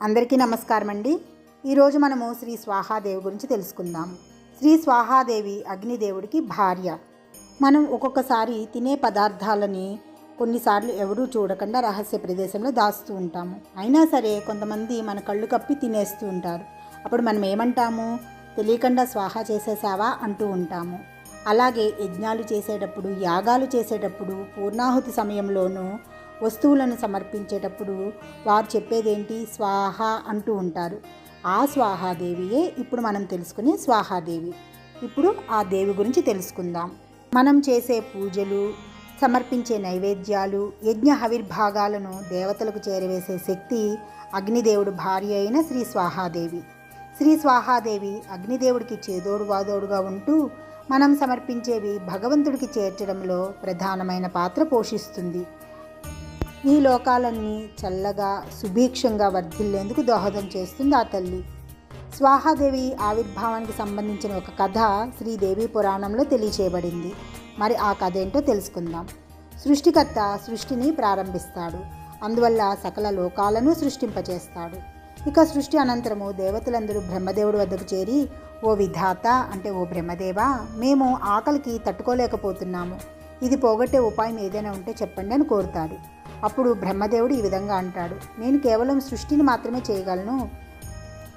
అందరికీ నమస్కారం అండి ఈరోజు మనము శ్రీ స్వాహాదేవి గురించి తెలుసుకుందాం. శ్రీ స్వాహాదేవి అగ్నిదేవుడికి భార్య. మనం ఒక్కొక్కసారి తినే పదార్థాలని కొన్నిసార్లు ఎవరూ చూడకుండా రహస్య ప్రదేశంలో దాస్తూ ఉంటాము. అయినా సరే కొంతమంది మన కళ్ళు కప్పి తినేస్తూ ఉంటారు. అప్పుడు మనం ఏమంటాము? తెలియకుండా స్వాహా చేసేసావా? అంటూ ఉంటాము. అలాగే యజ్ఞాలు చేసేటప్పుడు యాగాలు చేసేటప్పుడు పూర్ణాహుతి సమయంలోనూ వస్తువులను సమర్పించేటప్పుడు వారు చెప్పేదేంటి? స్వాహ అంటూ ఉంటారు. ఆ స్వాహాదేవియే ఇప్పుడు మనం తెలుసుకునే స్వాహాదేవి. ఇప్పుడు ఆ దేవి గురించి తెలుసుకుందాం. మనం చేసే పూజలు సమర్పించే నైవేద్యాలు యజ్ఞ హవిర్భాగాలను దేవతలకు చేరవేసే శక్తి అగ్నిదేవుడు భార్య అయిన శ్రీ స్వాహాదేవి. శ్రీ స్వాహాదేవి అగ్నిదేవుడికి చేదోడు వాదోడుగా ఉంటూ మనం సమర్పించేవి భగవంతుడికి చేర్చడంలో ప్రధానమైన పాత్ర పోషిస్తుంది. ఈ లోకాలన్నీ చల్లగా సుభీక్షంగా వర్ధిల్లేందుకు దోహదం చేస్తుంది ఆ తల్లి. స్వాహాదేవి ఆవిర్భావానికి సంబంధించిన ఒక కథ శ్రీదేవి పురాణంలో తెలియచేయబడింది. మరి ఆ కథ ఏంటో తెలుసుకుందాం. సృష్టికర్త సృష్టిని ప్రారంభిస్తాడు. అందువల్ల సకల లోకాలను సృష్టింపచేస్తాడు. ఇక సృష్టి అనంతరము దేవతలందరూ బ్రహ్మదేవుడి వద్దకు చేరి ఓ విధాత అంటే ఓ బ్రహ్మదేవా మేము ఆకలికి తట్టుకోలేకపోతున్నాము. ఇది పోగొట్టే ఉపాయం ఏదైనా ఉంటే చెప్పండి అని కోరుతాడు. అప్పుడు బ్రహ్మదేవుడు ఈ విధంగా అంటాడు నేను కేవలం సృష్టిని మాత్రమే చేయగలను.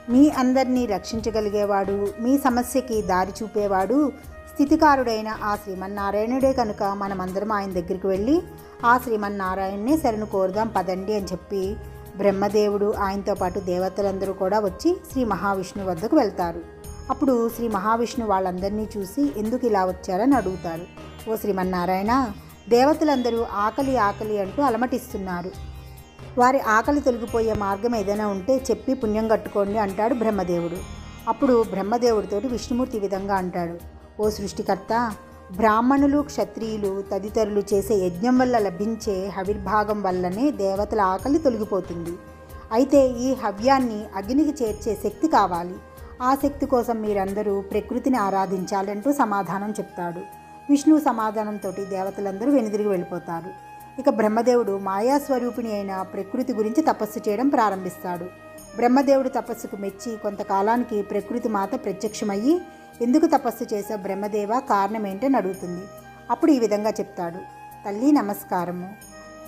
మీ అందరినీ రక్షించగలిగేవాడు మీ సమస్యకి దారి చూపేవాడు స్థితికారుడైన ఆ శ్రీమన్నారాయణుడే కనుక మనమందరం ఆయన దగ్గరికి వెళ్ళి ఆ శ్రీమన్నారాయణనే శరణు కోరుదాం పదండి అని చెప్పి బ్రహ్మదేవుడు ఆయనతో పాటు దేవతలందరూ కూడా వచ్చి శ్రీ మహావిష్ణు వద్దకు వెళ్తారు. అప్పుడు శ్రీ మహావిష్ణు వాళ్ళందరినీ చూసి ఎందుకు ఇలా వచ్చారని అడుగుతారు. ఓ శ్రీమన్నారాయణ దేవతలందరూ ఆకలి ఆకలి అంటూ అలమటిస్తున్నారు. వారి ఆకలి తొలగిపోయే మార్గం ఏదైనా ఉంటే చెప్పి పుణ్యం కట్టుకోండి అంటాడు బ్రహ్మదేవుడు. అప్పుడు బ్రహ్మదేవుడితోటి విష్ణుమూర్తి విధంగా అంటాడు. ఓ సృష్టికర్త బ్రాహ్మణులు క్షత్రియులు తదితరులు చేసే యజ్ఞం వల్ల లభించే హవిర్భాగం వల్లనే దేవతల ఆకలి తొలగిపోతుంది. అయితే ఈ హవ్యాన్ని అగ్నికి చేర్చే శక్తి కావాలి. ఆ శక్తి కోసం మీరందరూ ప్రకృతిని ఆరాధించాలంటూ సమాధానం చెప్తాడు. విష్ణు సమాధానంతో దేవతలందరూ వెనుదిరిగి వెళ్ళిపోతారు. ఇక బ్రహ్మదేవుడు మాయాస్వరూపిణి అయిన ప్రకృతి గురించి తపస్సు చేయడం ప్రారంభిస్తాడు. బ్రహ్మదేవుడు తపస్సుకు మెచ్చి కొంతకాలానికి ప్రకృతి మాత ప్రత్యక్షమయ్యి ఎందుకు తపస్సు చేసావు బ్రహ్మదేవ? కారణం ఏంటని అడుగుతుంది. అప్పుడు ఈ విధంగా చెప్తాడు. తల్లి నమస్కారము.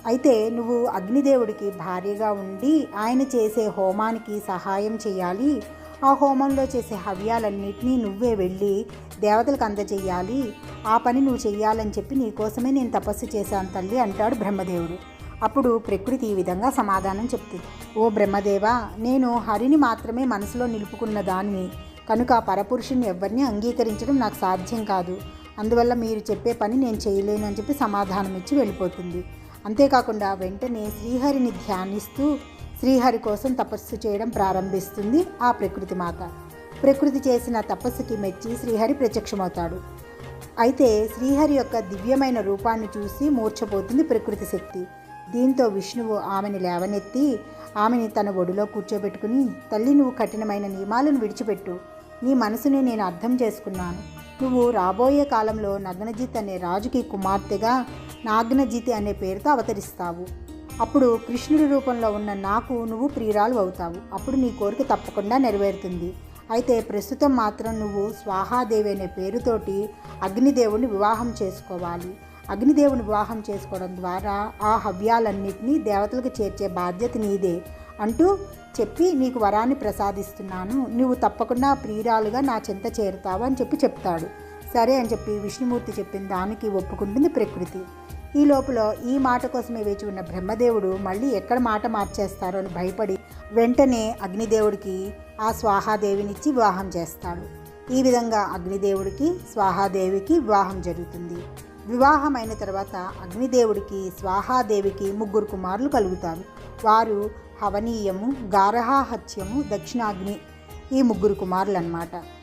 అయితే నువ్వు అగ్నిదేవుడికి భార్యగా ఉండి ఆయన చేసే హోమానికి సహాయం చేయాలి. ఆ హోమంలో చేసే హవ్యాలన్నిటినీ నువ్వే వెళ్ళి దేవతలకు అందజేయాలి. ఆ పని నువ్వు చెయ్యాలని చెప్పి నీకోసమే నేను తపస్సు చేశాను తల్లి అంటాడు బ్రహ్మదేవుడు. అప్పుడు ప్రకృతి ఈ విధంగా సమాధానం చెప్తుంది. ఓ బ్రహ్మదేవా నేను హరిని మాత్రమే మనసులో నిలుపుకున్న దాన్ని కనుక ఆ పరపురుషుని ఎవరిని అంగీకరించడం నాకు సాధ్యం కాదు. అందువల్ల మీరు చెప్పే పని నేను చేయలేను అని చెప్పి సమాధానం ఇచ్చి వెళ్ళిపోతుంది. అంతేకాకుండా వెంటనే శ్రీహరిని ధ్యానిస్తూ శ్రీహరి కోసం తపస్సు చేయడం ప్రారంభిస్తుంది ఆ ప్రకృతి మాత. ప్రకృతి చేసిన తపస్సుకి మెచ్చి శ్రీహరి ప్రత్యక్షమవుతాడు. అయితే శ్రీహరి యొక్క దివ్యమైన రూపాన్ని చూసి మూర్ఛపోతుంది ప్రకృతి శక్తి. దీంతో విష్ణువు ఆమెని లేవనెత్తి ఆమెని తన ఒడిలో కూర్చోబెట్టుకుని తల్లి నువ్వు కఠినమైన నియమాలను విడిచిపెట్టు. నీ మనసుని నేను అర్థం చేసుకున్నాను. నువ్వు రాబోయే కాలంలో నగ్నజిత్ అనే రాజుకి కుమార్తెగా నాగ్నజితి అనే పేరుతో అవతరిస్తావు. అప్పుడు కృష్ణుడి రూపంలో ఉన్న నాకు నువ్వు ప్రియురాలు అవుతావు. అప్పుడు నీ కోరిక తప్పకుండా నెరవేరుతుంది. అయితే ప్రస్తుతం మాత్రం నువ్వు స్వాహాదేవి అనే పేరుతోటి అగ్నిదేవుని వివాహం చేసుకోవాలి. అగ్నిదేవుని వివాహం చేసుకోవడం ద్వారా ఆ హవ్యాలన్నింటినీ దేవతలకు చేర్చే బాధ్యత నీదే అంటూ చెప్పి నీకు వరాన్ని ప్రసాదిస్తున్నాను. నువ్వు తప్పకుండా ప్రియురాలుగా నా చెంత చేరుతావు అని చెప్పి చెప్తాడు. సరే అని చెప్పి విష్ణుమూర్తి చెప్పిన దానికి ఒప్పుకుంటుంది ప్రకృతి. ఈ లోపల ఈ మాట కోసమే వేచి ఉన్న బ్రహ్మదేవుడు మళ్ళీ ఎక్కడ మాట మార్చేస్తారో అని భయపడి వెంటనే అగ్నిదేవుడికి ఆ స్వాహాదేవినిచ్చి వివాహం చేస్తాడు. ఈ విధంగా అగ్నిదేవుడికి స్వాహాదేవికి వివాహం జరుగుతుంది. వివాహం అయిన తర్వాత అగ్నిదేవుడికి స్వాహాదేవికి ముగ్గురు కుమారులు కలుగుతారు. వారు హవనీయము గారహాహత్యము దక్షిణాగ్ని ఈ ముగ్గురు కుమారులు అన్నమాట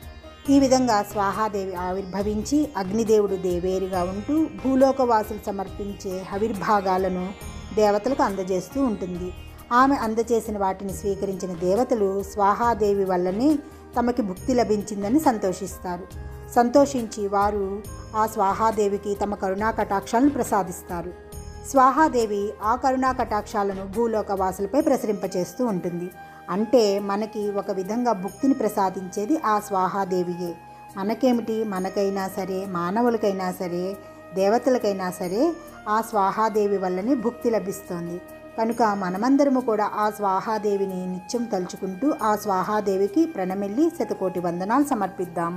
ఈ విధంగా స్వాహాదేవి ఆవిర్భవించి అగ్నిదేవుడు దేవేరిగా ఉంటూ భూలోకవాసులు సమర్పించే హవిర్భాగాలను దేవతలకు అందజేస్తూ ఉంటుంది. ఆమె అందజేసిన వాటిని స్వీకరించిన దేవతలు స్వాహాదేవి వల్లనే తమకి భుక్తి లభించిందని సంతోషిస్తారు. సంతోషించి వారు ఆ స్వాహాదేవికి తమ కరుణా కటాక్షాలను ప్రసాదిస్తారు. స్వాహాదేవి ఆ కరుణా కటాక్షాలను భూలోకవాసులపై ప్రసరింపచేస్తూ ఉంటుంది. అంటే మనకి ఒక విధంగా భుక్తిని ప్రసాదించేది ఆ స్వాహాదేవియే. మనకేమిటి? మనకైనా సరే మానవులకైనా సరే దేవతలకైనా సరే ఆ స్వాహాదేవి వల్లనే భుక్తి లభిస్తుంది. కనుక మనమందరము కూడా ఆ స్వాహాదేవిని నిత్యం తలుచుకుంటూ ఆ స్వాహాదేవికి ప్రణమిల్లి శతకోటి వందనాలు సమర్పిద్దాము.